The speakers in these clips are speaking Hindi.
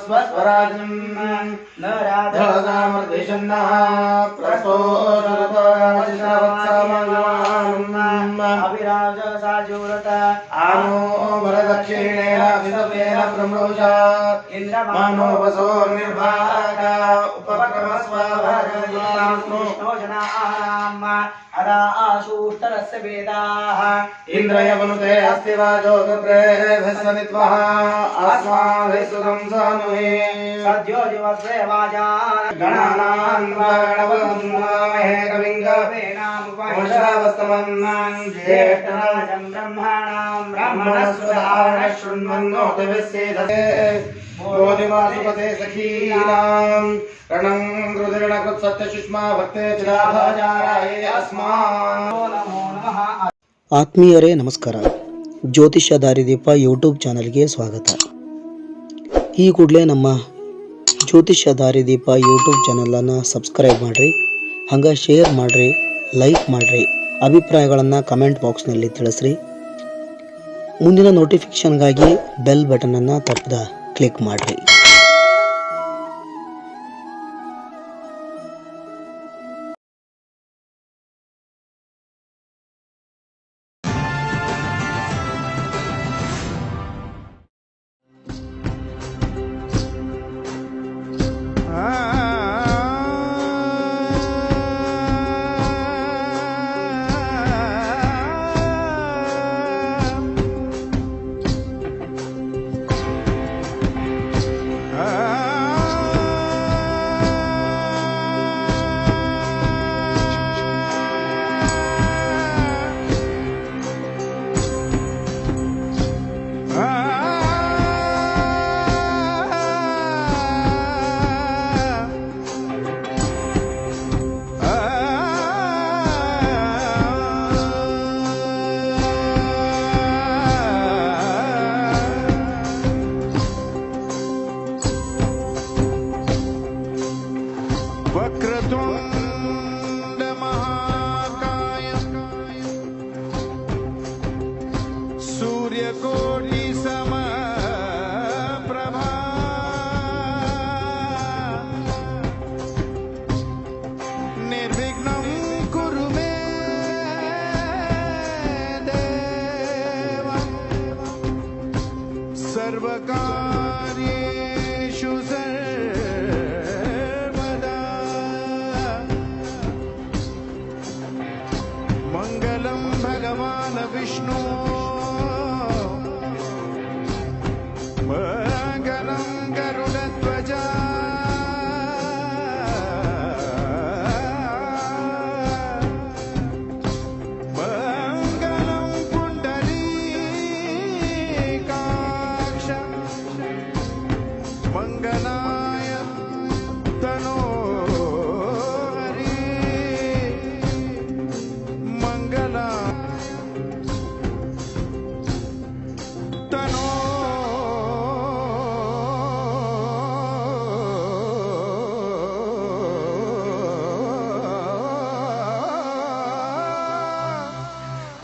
स्वराजम् न राधा धसामर्दिशन्नः प्रस्तोषवत्समगमानम् अभिराज साजूरत आनो वरदक्षिणेन विदवेन प्रमोषा मानोपसो निर्भागा। उपक्रमस्वाभागायाम् विष्णोजनानाम् वेदाः। इन्द्रयवनुते अस्ति वाजोगप्रेभस्वनित्वः अस्माभिः सुखं सानुहे सद्यो दिवसे वाजान् गणानान् गणपतमहे कविं कवेनामुपनिषदावस्तमन् ज्येष्ठराजम् ब्रह्मणाम् ब्रह्मणस्वधारण शृण्वन्नोतिभिस्सेधते बोधिवासुपते सखीनाम् रणम् रुद्रणकृत्सत्यशुष्मा भक्ते चिराभाजाराये अस्मान् नमो नमः ಆತ್ಮೀಯರೇ ನಮಸ್ಕಾರ ಜ್ಯೋತಿಷ್ಯ ದಾರಿದೀಪ ಯೂಟ್ಯೂಬ್ ಚಾನಲ್ಗೆ ಸ್ವಾಗತ ಈ ಕೂಡಲೇ ನಮ್ಮ ಜ್ಯೋತಿಷ್ಯ ದಾರಿದೀಪ ಯೂಟ್ಯೂಬ್ ಚಾನಲನ್ನು ಸಬ್ಸ್ಕ್ರೈಬ್ ಮಾಡಿರಿ ಹಂಗೆ ಶೇರ್ ಮಾಡಿರಿ ಲೈಕ್ ಮಾಡಿರಿ ಅಭಿಪ್ರಾಯಗಳನ್ನು ಕಮೆಂಟ್ ಬಾಕ್ಸ್ನಲ್ಲಿ ತಿಳಿಸ್ರಿ. ಮುಂದಿನ ನೋಟಿಫಿಕೇಷನ್ಗಾಗಿ ಬೆಲ್ ಬಟನನ್ನು ತಪ್ಪದ ಕ್ಲಿಕ್ ಮಾಡಿರಿ.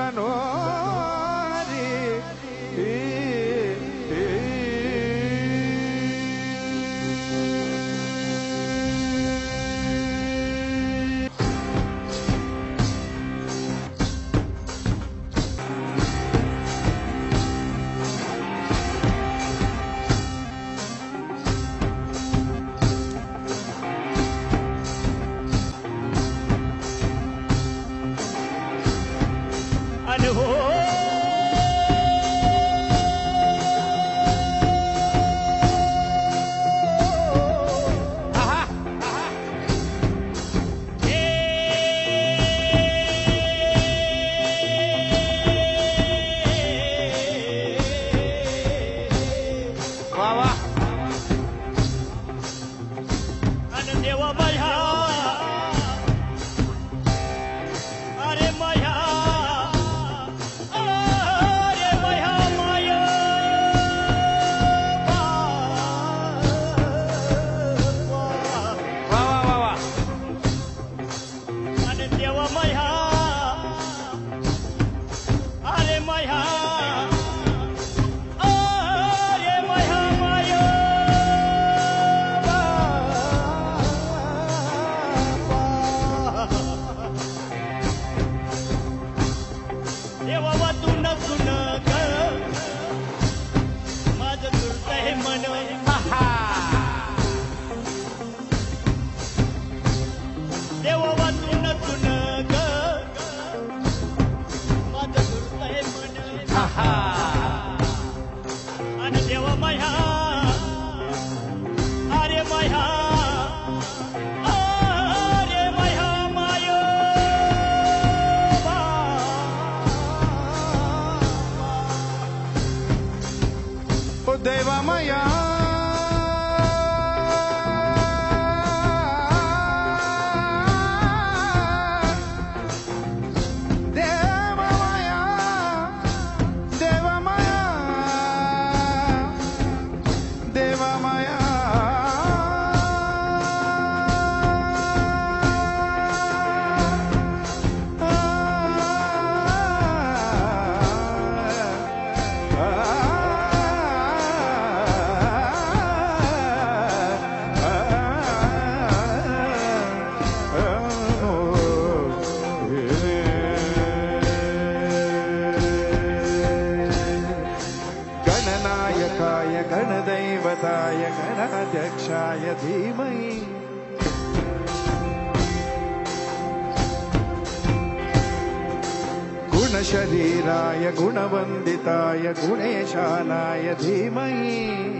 Senhor. देवावा तू सुना कर गणाध्यक्षाय धीमहि गुणशरीराय गुणवन्दिताय गुणेशानाय धीमहि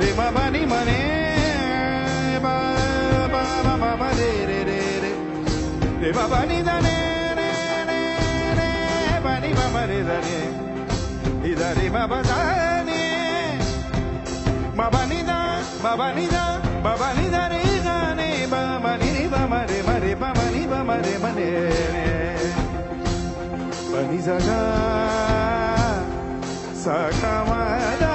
re ma ba ni ma ne ba ba ba ba ba re re re re re ba ba ni da ne ne ne ne ba ni ba ma re da ne i da re ma ba da ne ma ba ni da ma ba ni da ma ba ni da re ga ne ba ma ni re ba ma re ma re ba ma ni ba ma re ma ne ne ba ni za ga sa ga ma da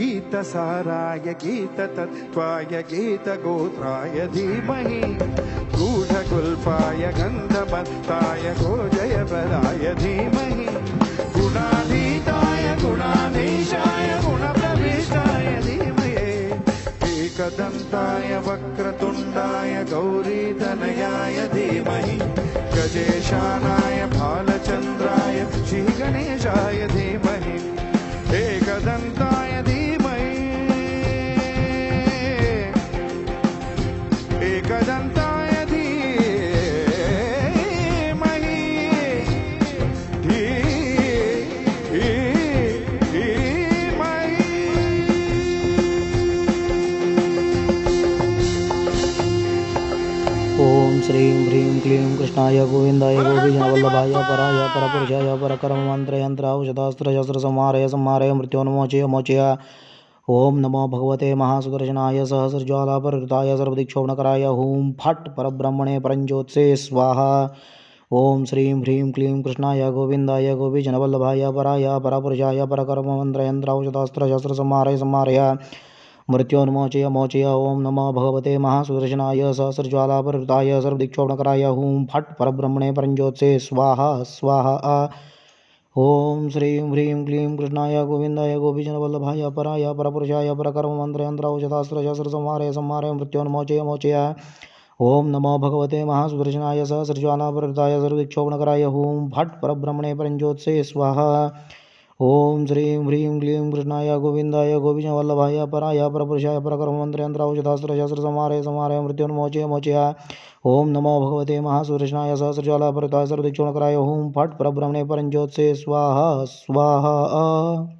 गीतसाराय गीततत्त्वाय गीतगोत्राय धीमहि। गूढकुल्पाय गन्धमत्ताय गोजयपदाय धीमहि। गुणाधीताय गुणाधीशाय गुणप्रविष्टाय धीमहे। एकदन्ताय वक्रतुण्डाय गौरीतनयाय धीमहि। गजेशानाय भालचन्द्राय श्रीगणेशाय धीमहि श्रीं ह्रीं क्लीं कृष्णाय गोविन्दाय गोपीजनवल्लभाय पराय परपुरुषाय परकर्ममन्त्रयन्त्रावशतास्त्रशस्त्रसंहारय संहारय मृत्योन्मोचय मोचय ॐ नमो भगवते महासुदर्शनाय सहस्रज्वालापरकृताय सर्वदिक्षोभणकराय हूँ फट् परब्रह्मणे परञ्ज्योत्से स्वाहा। ॐ श्रीं ह्रीं क्लीं कृष्णाय गोविन्दाय गोपीजनवल्लभाय पराय परापुरुषाय परकर्ममन्त्रयन्त्रावशतास्त्रशस्त्रसंहारय संहारय। मृत्योन्मोचय मोचय ओं नम भगवते महासुदर्शनाय सहस्रज्वालापरताय सर्वदिक्षोभणकराय हूँ फट् परब्रह्मणे परञ्ज्योत्से स्वाहा स्वाहा। ओम श्री ह्रीं क्लीं कृष्णाय गोपीजन गोपीजनवल्लभाय पराय परपुरुषाय शस्त्र संहारे मृत्योन्मोचय मोचय। ओम नमो भगवते महासुदर्शनाय सहस्रज्वालापरताय सर्वदिक्षोभणकराय हूँ फट् परब्रह्मणे परंजोत्से स्वाहा। ॐ श्रीं ह्रीं क्लीं कृष्णाय गोविन्दाय गोविजवल्लभाय पराय परपुरुषाय परकर्ममन्त्रयन्त्रावशतास्त्रशस्त्रसंहारय समारे मृत्युन्मोचय मोचय। ॐ नमो भगवते महासुरेशनाय सहस्रज्वालापरताय सर्वदीक्षणकराय। ॐ फट् परब्रह्मणे परञ्ज्योत्से स्वाहा। स्वाहा।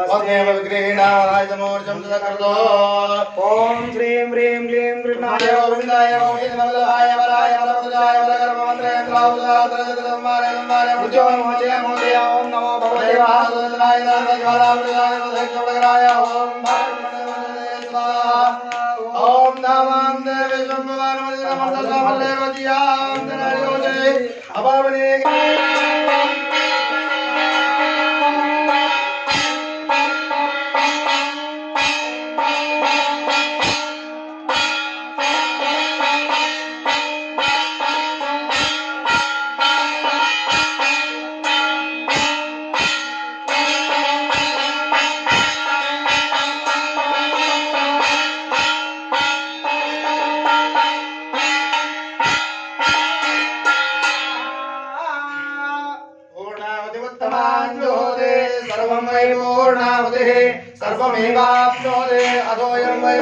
స్వస్మేవ విగ్రహీణామోర్జం సకర్దో ఓం హ్రీం హ్రీం గ్లీం కృష్ణాయ గోవిందాయ గోవిందమల్లభాయ వరాయ వరపుజాయ వరకర్మమంత్రేణ రావుజాతరజతమారే మారే భుజోన్ సర్వమేవాప్నోదే అదోయం వై